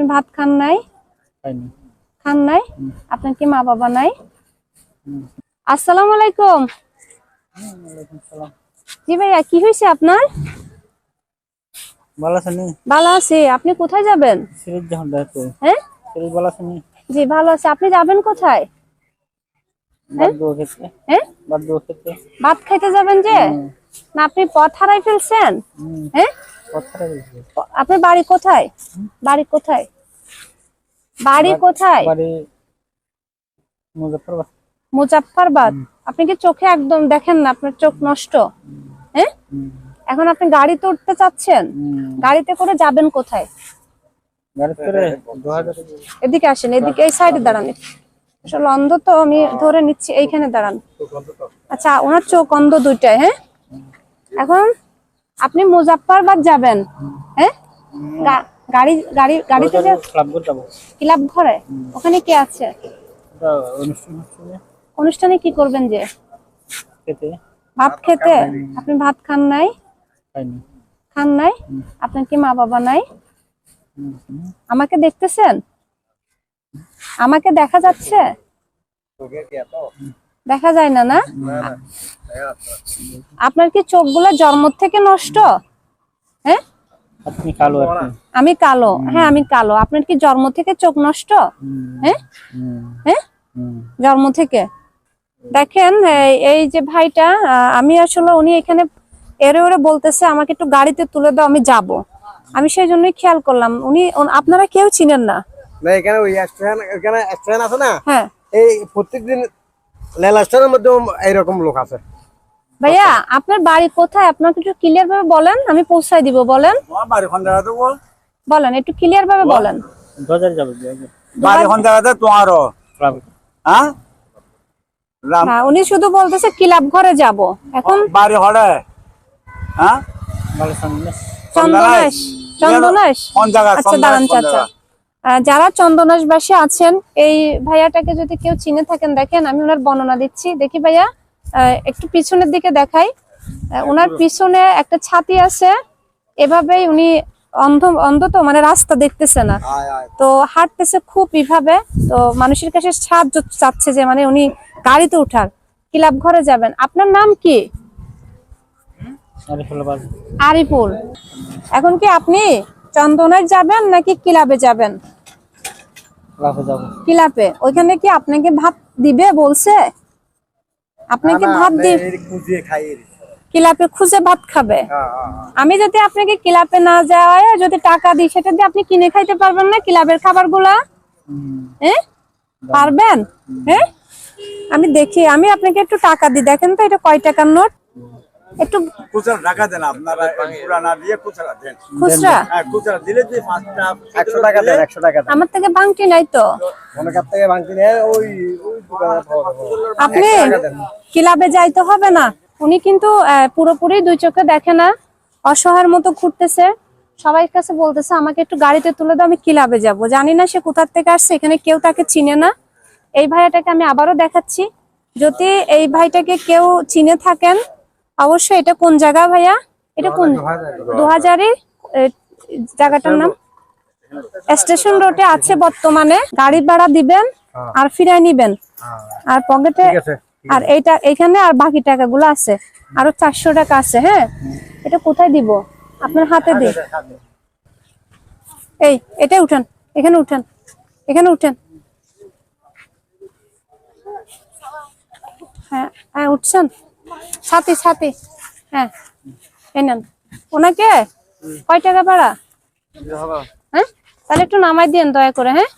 আপনি ভাত খান নাই? খান নাই? আপনার কি মা বাবা নাই? আসসালামু আলাইকুম। জি ভাইয়া কি হয়েছে আপনার? ভালো আছে। আপনি কোথায় যাবেন? হ্যাঁ? জি ভালো আছে। আপনি যাবেন কোথায়? হ্যাঁ? ক্ষেত্রে। ভাত খাইতে যাবেন যে? না আপনি পথ হারাই ফেলছেন? হ্যাঁ? আপনার বাড়ি কোথায়? বাড়ি কোথায়? বাড়ি কোথায়? মুজাফফরবাদ। আপনি কি চোখে একদম দেখেন না? আপনার চোখ নষ্ট? হ্যাঁ? এখন আপনি গাড়িতে উঠতে চাচ্ছেন? গাড়িতে করে যাবেন কোথায়? এদিকে আসেন এদিকে এই সাইডে দাঁড়ান। আসলে অন্ধ তো আমি ধরে নিচ্ছি এইখানে দাঁড়ান। আচ্ছা ওনার চোখ অন্ধ দুইটাই হ্যাঁ? এখন আপনি মুজাফফরবাদ যাবেন। হ্যাঁ গা- গাড়ি গাড়ি গাড়িতে যে ক্লাব ঘরে ওখানে কে আছে? অনুষ্ঠান কি করবেন যে? খেতে। ভাত খেতে? আপনি ভাত খান নাই? খান নাই? আপনার কি মা বাবা নাই। আমাকে দেখতেছেন? আমাকে দেখা যাচ্ছে? দেখা যায় না না? আপনার কি চোখগুলো জন্ম থেকে নষ্ট? হ্যাঁ? আপনি কালো আমি কালো। হ্যাঁ আমি কালো। আপনার কি জন্ম থেকে চোখ নষ্ট? হ্যাঁ? হ্যাঁ? জন্ম থেকে। দেখেন এই- এই যে ভাইটা আমি আসলে উনি এখানে এরে ওরে বলতেছে আমাকে একটু গাড়িতে তুলে দাও আমি যাব। আমি সেই জন্যই খেয়াল করলাম। উনি আপনারা কেউ চিনেন না? না এখানে ওই এখানে আছে না? হ্যাঁ। এই প্রত্যেকদিন রেল স্টেশনের মধ্যে এইরকম লোক আছে। ভাইয়া আপনার বাড়ি কোথায়? আপনাকে একটু ক্লিয়ার ভাবে বলেন আমি পৌঁছাই দিব বলেন। বাড়ি বলেন একটু ক্লিয়ার ভাবে বলেন। যাবে বাড়ি তোমারও। হ্যাঁ? হ্যাঁ উনি শুধু বলতেছে ক্লাব ঘরে যাব। এখন বাড়ি হলে। হ্যাঁ? চন্দনাশ চন্দনাশ কোন জায়গা আচ্ছা দাঁড়ান চাচা। যারা চন্দনাশবাসী আছেন এই ভাইয়াটাকে যদি কেউ চিনে থাকেন দেখেন আমি ওনার বর্ণনা দিচ্ছি। দেখি ভাইয়া একটু পিছনের দিকে দেখাই। ওনার পিছনে একটা ছাতি আছে। এভাবেই উনি অন্ধ অন্ধ তো মানে রাস্তা দেখতেছে না। তো হাঁটতেছে খুব এভাবে তো মানুষের কাছে সাহায্য চাচ্ছে যে মানে উনি গাড়িতে উঠার। ক্লাব ঘরে যাবেন? আপনার নাম কি? আরিফুল। এখন কি আপনি চন্দনায় যাবেন নাকি ক্লাবে যাবেন? ক্লাবে ওইখানে কি আপনাকে ভাত দিবে বলছে? আপনাকে ভাত দি খুঁজিয়ে খাই ক্লাবে খুঁজে ভাত খাবে? আমি যদি আপনাকে ক্লাবে না যাওয়ায় যদি টাকা দিই সেটা দিয়ে আপনি কিনে খাইতে পারবেন না ক্লাবের খাবারগুলা হ্যাঁ? পারবেন? হ্যাঁ? আমি দেখি আমি আপনাকে একটু টাকা দিই। দেখেন তো এটা কয় টাকার নোট? একটু খুচরা টাকা দেন আপনারা পুরা না দিয়ে খুচরা দেন। খুচরা? হ্যাঁ খুচরা দিলে যে পাঁচটা একশো টাকা দেন একশো টাকা দেন। আমার থেকে বাংটি নাই তো। মনে থেকে ওই আপনি ক্লাবে যাইতে হবে না। উনি কিন্তু আহ, পুরোপুরি দুই চোখে দেখে না। অসহায়ের মতো ঘুরতেছে। সবাই কাছে বলতেছে আমাকে একটু গাড়িতে তুলে দাও আমি ক্লাবে যাব। জানি না সে কোথার থেকে আসছে এখানে কেউ তাকে চিনে না। এই ভাইয়াটাকে আমি আবারও দেখাচ্ছি। যদি এই ভাইটাকে কেউ চিনে থাকেন অবশ্যই এটা কোন জায়গা ভাইয়া? এটা কোন? দু হাজারে জায়গাটার নাম? স্টেশন রোডে আছে বর্তমানে। গাড়ি ভাড়া দিবেন আর ফিরাই নিবেন। আর পকেটে আর এইটা এখানে আর বাকি টাকাগুলো আছে। আরও চারশো টাকা আছে হ্যাঁ? এটা কোথায় দিব? আপনার হাতে দিই। এই এটা উঠেন এখানে উঠেন এখানে উঠেন। হ্যাঁ হ্যাঁ উঠছেন? ছাতি সাথী। হ্যাঁ এই নেন। ওনাকে কয় টাকা ভাড়া? হ্যাঁ তাহলে একটু নামাই দিন দয়া করে হ্যাঁ?